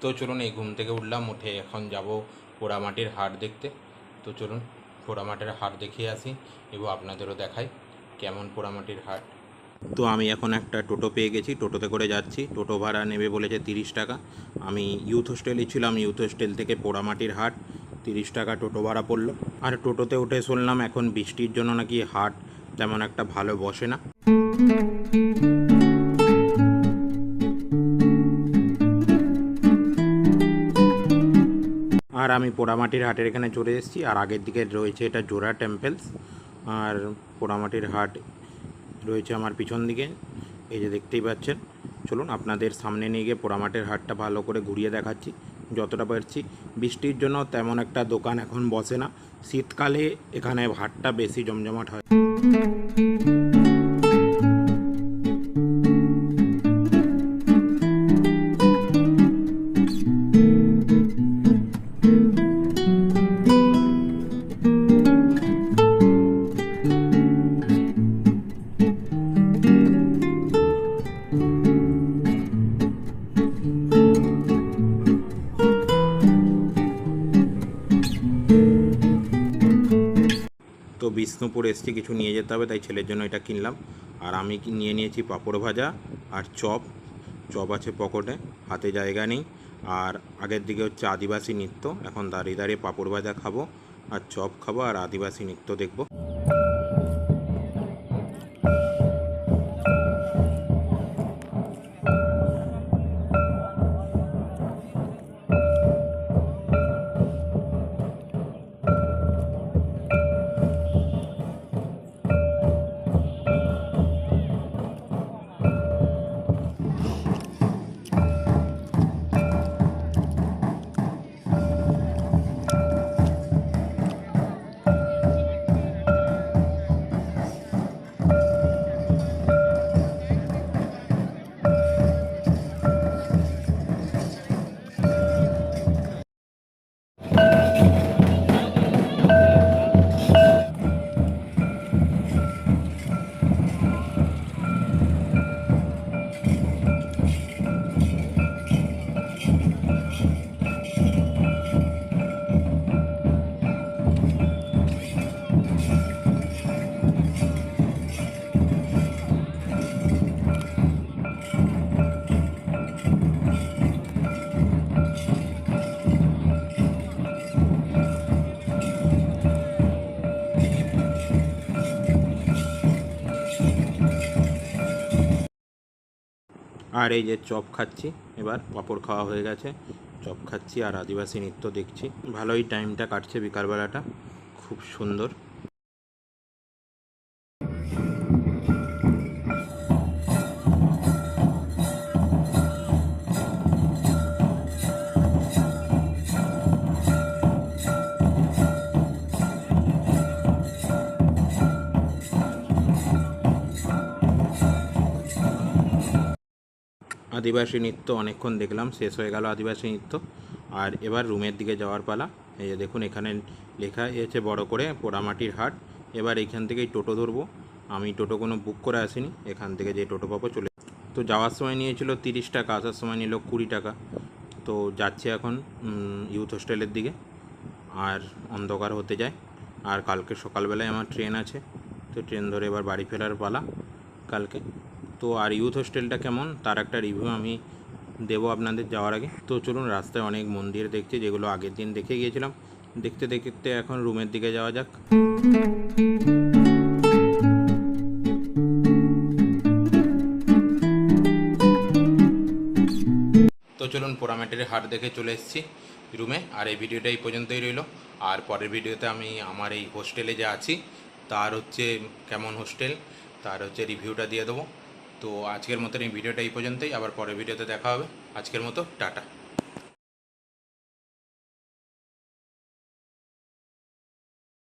তো চলুন এই ঘুম থেকে উঠলাম, উঠে এখন যাব পোড়ামাটির হাট দেখতে। তো চলুন পোড়ামাটির হাট দেখিয়ে আসি এবং আপনাদেরও দেখাই কেমন পোড়ামাটির হাট। তো আমি এখন একটা টোটো পেয়ে গেছি, টোটোতে করে যাচ্ছি। টোটো ভাড়া নেবে বলেছে তিরিশ টাকা। আমি ইউথ হোস্টেলে ছিলাম ইউথ হোস্টেল থেকে পোড়ামাটির হাট। তিরিশ টাকা টোটো ভাড়া পড়ল। আর টোটোতে উঠে শুনলাম এখন বৃষ্টির জন্য নাকি হাট তেমন একটা ভালো বসে না। আর আমি পোড়ামাটির হাটের এখানে চলে এসেছি। আর আগের দিকে রয়েছে এটা জোড়া টেম্পলস আর পোড়ামাটির হাট রয়েছে আমার পিছন দিকে। এই যে দেখতেই পাচ্ছেন, চলুন আপনাদের সামনে নিয়ে গিয়ে পোড়ামাটির হাটটা ভালো করে ঘুরিয়ে দেখাচ্ছি। যতটা পারছি, বৃষ্টির জন্য তেমন একটা দোকান এখন বসে না। শীতকালে এখানে হাটটা বেশি জমজমাট হয়। তো বিষ্ণুপুর এসছি কিছু নিয়ে যেতে হবে, তাই ছেলের জন্য এটা কিনলাম। আর আমি নিয়ে নিয়েছি পাঁপড় ভাজা আর চপ। চপ আছে পকেটে, হাতে জায়গা নেই। আর আগের দিকে হচ্ছে আদিবাসী নৃত্য, এখন দাঁড়িয়ে দাঁড়িয়ে পাঁপড় ভাজা খাব আর চপ খাব আর আদিবাসী নৃত্য দেখব। আর এই যে চপ খাচ্ছি, এবার পাঁপড় খাওয়া হয়ে গেছে। চপ খাচ্ছি আর আদিবাসী নৃত্য দেখছি। ভালোই টাইমটা কাটছে বিকালবেলাটা। খুব সুন্দর। আদিবাসী নৃত্য অনেকক্ষণ দেখলাম, শেষ হয়ে গেল আদিবাসী নৃত্য। আর এবার রুমের দিকে যাওয়ার পালা। এই যে দেখুন, এখানে লেখা আছে বড় করে পোড়ামাটির হাট। এবার এইখান থেকেই টোটো ধরবো। আমি টোটো কোনো বুক করে আসিনি। এখান থেকে যে টোটো পাবো চলে তো যাওয়ার সময় নিয়েছিল তিরিশ টাকা, আসার সময় নিল কুড়ি টাকা। তো যাচ্ছে এখন ইউথ হোস্টেলের দিকে। আর অন্ধকার হতে যায়। আর কালকে সকালবেলায় আমার ট্রেন আছে। তো ট্রেন ধরে এবার বাড়ি ফেরার পালা কালকে। তো আর ইউথ হোস্টেলটা কেমন? তার একটা রিভিউ আমি দেবো আপনাদের যাওয়ার আগে। তো চলুন, রাস্তায় অনেক মন্দির দেখছি, যেগুলো আগের দিন দেখে গিয়েছিলাম। দেখতে দেখতে এখন রুমের দিকে যাওয়া যাক। তো চলুন, পোড়ামাটির হাট দেখে চলে এসেছি রুমে। আর এই ভিডিওটা এই পর্যন্তই রইল। আর পরের ভিডিওতে আমি আমার এই হোস্টেলে যে আছি, তার হচ্ছে কেমন হোস্টেল তার হচ্ছে রিভিউটা দিয়ে দেবো। তো আজকের মতন এই ভিডিওটা এই পর্যন্তই। আবার পরের ভিডিওতে দেখা হবে। আজকের মতো, টাটা।